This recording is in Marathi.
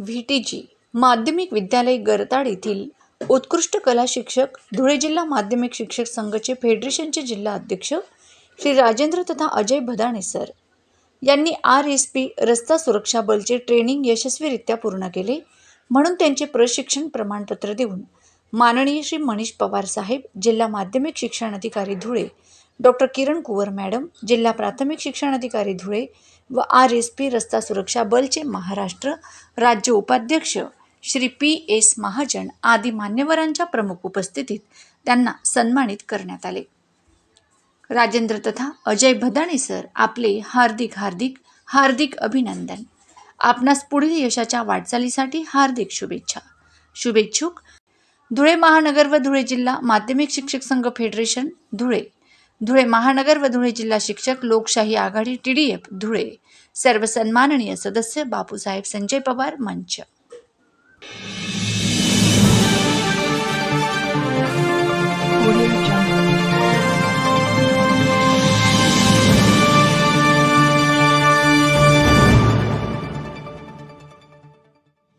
व्ही टी जी माध्यमिक विद्यालय गरताड येथील उत्कृष्ट कला शिक्षक धुळे जिल्हा माध्यमिक शिक्षक संघाचे फेडरेशनचे जिल्हा अध्यक्ष श्री राजेंद्र तथा अजय भदाणे सर यांनी आर एस पी रस्ता सुरक्षा बलचे ट्रेनिंग यशस्वीरित्या पूर्ण केले म्हणून त्यांचे प्रशिक्षण प्रमाणपत्र देऊन माननीय श्री मनीष पवार साहेब जिल्हा माध्यमिक शिक्षण अधिकारी धुळे डॉक्टर किरण कुवर मॅडम जिल्हा प्राथमिक शिक्षण अधिकारी धुळे व आर एस पी रस्ता सुरक्षा बलचे महाराष्ट्र राज्य उपाध्यक्ष श्री पी एस महाजन आदी मान्यवरांच्या प्रमुख उपस्थितीत त्यांना सन्मानित करण्यात आले. राजेंद्र तथा अजय भदाणे सर आपले हार्दिक हार्दिक हार्दिक अभिनंदन. आपणास पुढील यशाच्या वाटचालीसाठी हार्दिक शुभेच्छा. शुभेच्छुक धुळे महानगर व धुळे जिल्हा माध्यमिक शिक्षक संघ फेडरेशन धुळे. धुळे महानगर व धुळे जिल्हा शिक्षक लोकशाही आघाडी टी डी एफ धुळे. सर्व सन्माननीय सदस्य बापूसाहेब संजय पवार मंच.